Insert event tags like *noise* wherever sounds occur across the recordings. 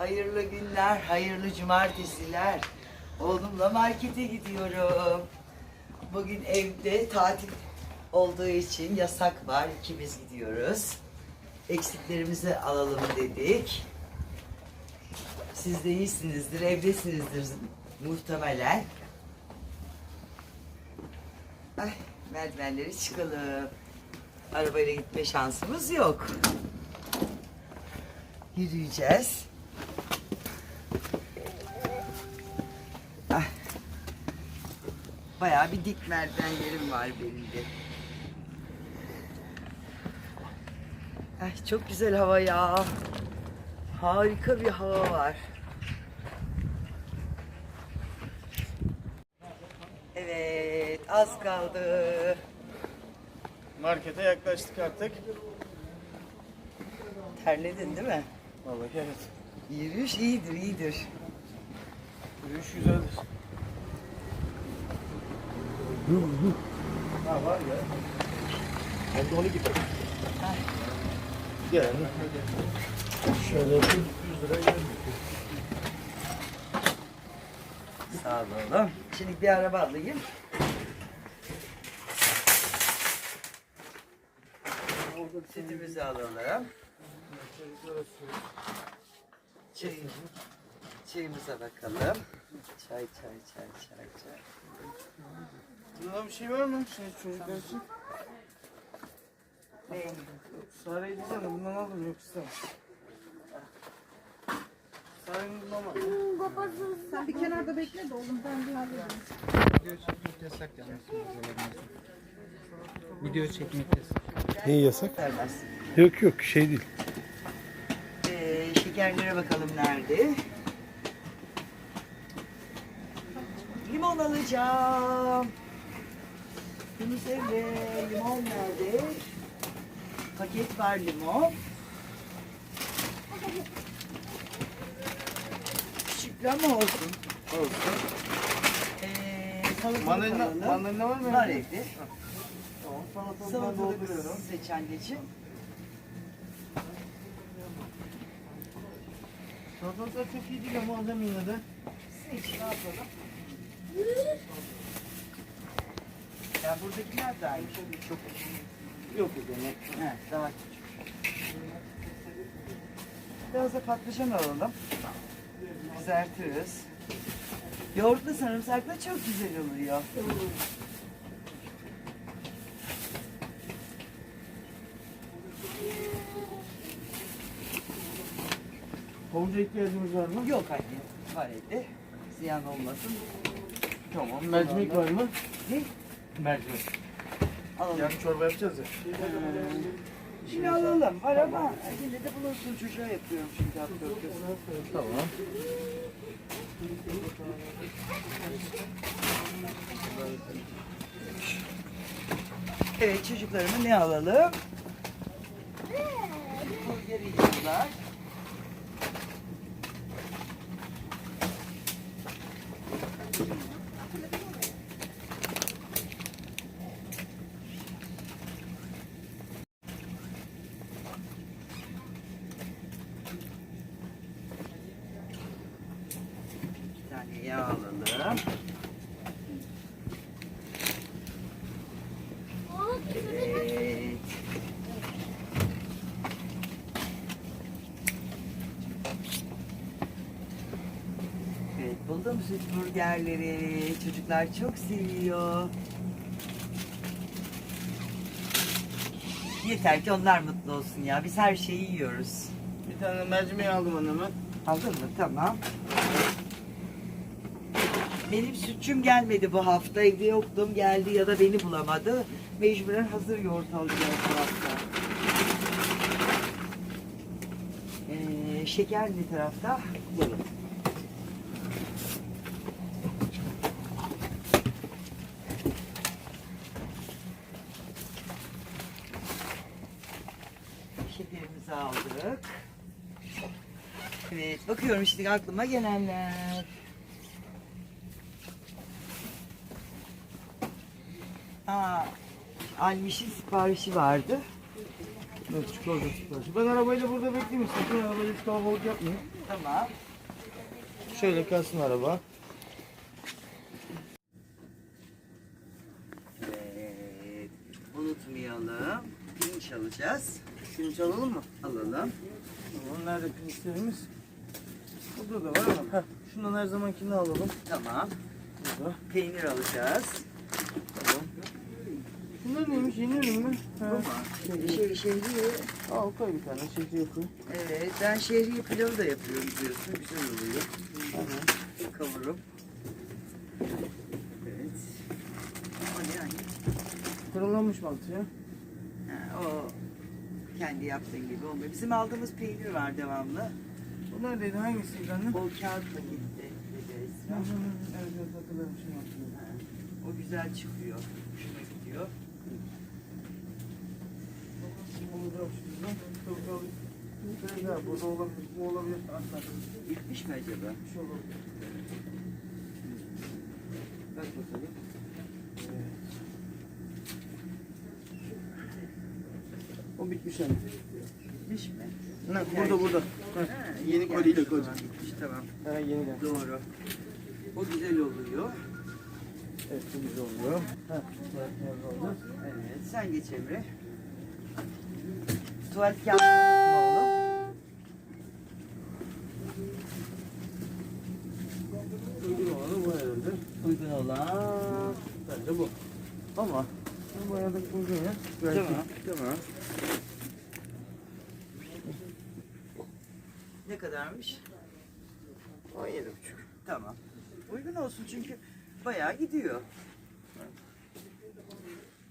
Hayırlı günler, hayırlı cumartesiler. Oğlumla markete gidiyorum. Bugün evde tatil olduğu için yasak var. İkimiz gidiyoruz. Eksiklerimizi alalım dedik. Siz de iyisinizdir, evdesinizdir muhtemelen. Ay, merdivenleri çıkalım. Arabayla gitme şansımız yok. Yürüyeceğiz. Bayağı bir dik merdivenlerim var benim de. Ay, çok güzel hava ya. Harika bir hava var. Evet, az kaldı. Markete yaklaştık artık. Terledin değil mi? Vallahi evet. Yürüyüş iyidir, iyidir. Yürüyüş güzeldir. Ha var ya. Ben de onu gidelim. Gel. Şöyle bir 100 lira. Sağ olun. Şimdi bir araba alayım. Sütümüzü alalım. Çay, çayımıza bakalım. Çay, çay, çay, çay, çay. Bunda bir şey var mı? Şey çocuklar için. Ne? Sare diyeceğim de bundan aldım yok istemem. Sare'nin bundan var. Sen bir kenarda bekle de oğlum ben bir hallederim. Video çekmek yasak yalnız. Video çekmek yasak. Neyi yasak? Vermez. Yok yok şey değil. Ee, şekerlere bakalım nerede? Limon alacağım. Yunus Emre, limon nerede? Paket var limon. Küçükler mi olsun? Olsun. Ee, salatalık Mandalina, alalım. mandalina var mı? Var evde? Tamam. Salatalık dolduruyorum. seç anneciğim. Salatalıklar çok iyi değil ama alacağım yine de. Seç, ne yapalım? Ya buradakiler de aynı. Şöyle çok Yok o zaman. He, daha küçük. Biraz da patlıcan alalım. Kızartırız. Yoğurtlu sarımsakla çok güzel oluyor. Havuca ihtiyacımız var mı? Yok anne, var evde. Ziyan olmasın. Tamam. Mercimek var mı? Ne? Mercimek. Alalım. Yani çorba yapacağız ya. Şimdi alalım. Var ama yine de bulursun çocuğa yapıyorum hafta Tamam. Evet çocuklarıma ne alalım? Burger yiyorlar. Bir tane yağ alalım. Evet. Evet, buldum süt burgerleri. Çocuklar çok seviyor. Yeter ki onlar mutlu olsun ya. Biz her şeyi yiyoruz. Bir tane mercimeği aldım anneme. Aldın mı? Tamam. Benim sütçüm gelmedi bu hafta. Evde yoktum. Geldi ya da beni bulamadı. Mecburen hazır yoğurt alacağız bu hafta. Ee, şeker ne tarafta? Burada. Şekerimizi aldık. Evet, bakıyorum şimdi aklıma gelenler. Aa, Almiş'in siparişi vardı. Evet çikolata siparişi. Ben arabayla burada bekleyeyim istedim. Arabayla hiç kalabalık yapmayayım. Tamam. Şöyle kalsın araba. Evet. Unutmayalım. Pirinç alacağız. Pirinç alalım mı? Alalım. Tamam nerede pirinçlerimiz? Burada da var ama. Heh, şundan her zamankini alalım. Tamam. Burada. Peynir alacağız. Tamam. Şunlar neymiş? Yeni ürün mü? Ha. Şey, şehriye. Al koy bir tane. Şekli yapayım. Evet. Ben şehriye pilavı da yapıyorum diyorsun. Güzel oluyor. Tamam. Kavurup. Evet. O ne anne? Fırınlanmış mantı ya. Ha, o kendi yaptığın gibi olmuyor. Bizim aldığımız peynir var devamlı. Bu neredeydi? Hangisiydi anne? O kağıtla gitti. dedi Hı Esra. hı. Evet evet hatırladım şimdi hatırladım. Ha, O güzel çıkıyor. Hoşuma gidiyor. Olacak şimdi. Tabii tabii. Şöyle gel, burada olabilir. Bu olabilir. Aslan. Bitmiş mi acaba? Bir şey olabilir. Bak bakalım. O bitmiş hani. Bitmiş mi? Ne? Burada burada. Ha, Yeni koliyle koyacağım. Bitmiş tamam. Ha yeni geldi. Doğru. O güzel oluyor. Evet bu güzel oluyor. Ha. Oldu. Evet sen geç Emre. Tuvalet kağıdı oğlum. Uygun olanı bu herhalde. Uygun olan. Bence bu. Ama bu bayağı da uygun ya. Tamam. Tamam. Ne kadarmış? 17,5. Tamam. Uygun olsun çünkü bayağı gidiyor.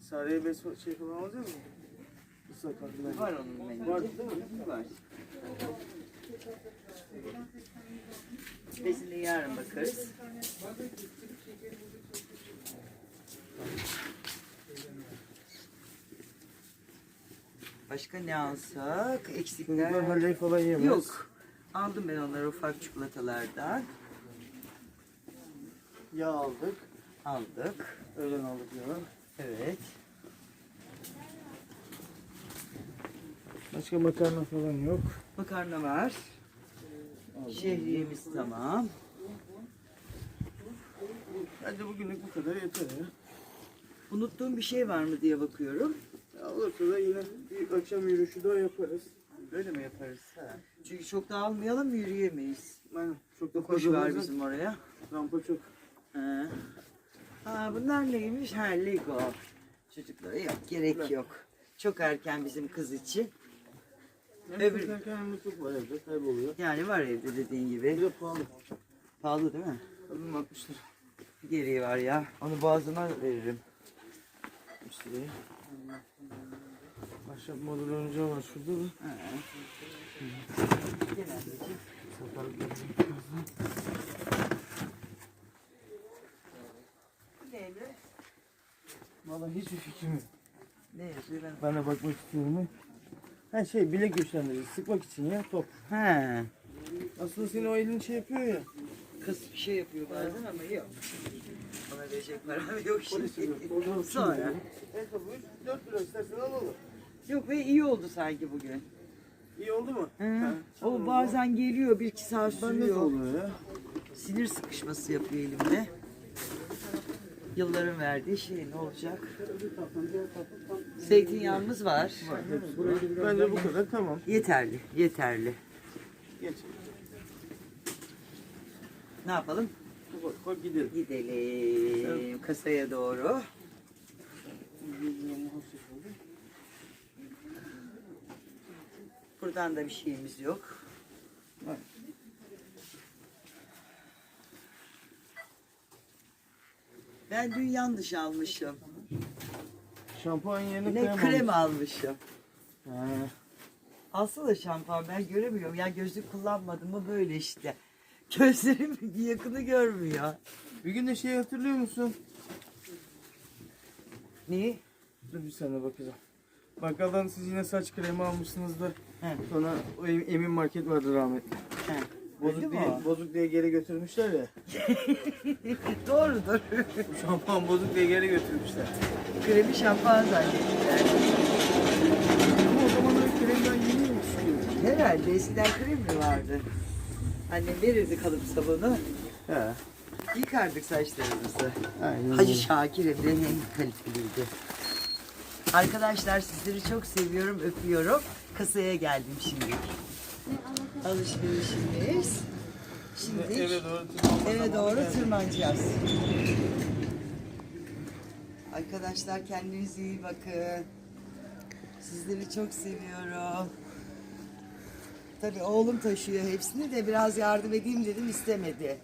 Sarıya bez şey falan? Islak haklı. Var onun. Var değil mi? Var. Bezini yarın bakarız. Başka ne alsak? Bunlar Eksikler halleyi falan yiyemez. yok. Aldım ben onları ufak çikolatalardan. Yağ aldık. Aldık. Öğlen aldık yağı. Evet. Başka makarna falan yok. Makarna var. Şehriyemiz tamam. Bence bugünlük bu kadar yeter ya. Unuttuğum bir şey var mı diye bakıyorum. Olursa da yine bir akşam yürüyüşü daha yaparız. Böyle mi yaparız? Çünkü çok da almayalım yürüyemeyiz. Aynen. Çok da fazla var bizim oraya. Rampa çok. Ha. Ha, bunlar neymiş? Ha Lego. Çocuklara yok gerek yok. Çok erken bizim kız için. Hem Öbür- çekerken hem mutluluk var evde kayboluyor. Yani var evde dediğin Bir gibi. de pahalı. Pahalı değil mi? Kadın 60 lira. Gereği var ya. Onu boğazına veririm. 60 liraya. Ahşap model oyuncağı var şurada da. Valla hiçbir fikrim yok. Ne yazıyor ben? Ben de bakmak istiyorum. Ha şey bilek güçlendirici sıkmak için ya top. He. Aslında senin o elin şey yapıyor ya. Kız bir şey yapıyor bazen ama yok. Ona verecek param yok şimdi. *laughs* Sonra. Evet bu 4 lira istersen alalım. Yok ve iyi oldu sanki bugün. İyi oldu mu? Hı. O bazen geliyor bir iki saat sürüyor. oluyor ya. Sinir sıkışması yapıyor elimde. Yılların verdiği şey ne olacak? Zeytinyağımız var. Bence bu kadar tamam. Yeterli, yeterli. Geç. Ne yapalım? Koy, koy gidelim. Gidelim kasaya doğru. Buradan da bir şeyimiz yok. Ben dün yanlış almışım. Şampuan yerine Ne krem, krem, almış. almışım. Ha. Aslında şampuan ben göremiyorum. Ya gözlük kullanmadım mı böyle işte. Gözlerim *laughs* yakını görmüyor. Bir gün de şey hatırlıyor musun? Niye? Dur bir saniye bakacağım. Bakkaldan siz yine saç kremi almışsınız da He. sonra o Em- Emin Market vardı rahmetli. He. Bozuk mi diye, o? bozuk diye geri götürmüşler ya. *laughs* Doğrudur. Şampuan bozuk diye geri götürmüşler. Kremi şampuan zannettiler. Ama o zaman öyle Herhalde eskiden krem mi vardı? Annem verirdi kalıp sabunu. He. Yıkardık saçlarımızı. Aynen Hacı. Şakir hem de en kaliteliydi. Arkadaşlar sizleri çok seviyorum, öpüyorum. Kasaya geldim şimdi. Alışverişimiz. Şimdi Eve doğru eve doğru tırmanacağız. Arkadaşlar kendinize iyi bakın. Sizleri çok seviyorum. Tabii oğlum taşıyor hepsini de biraz yardım edeyim dedim istemedi.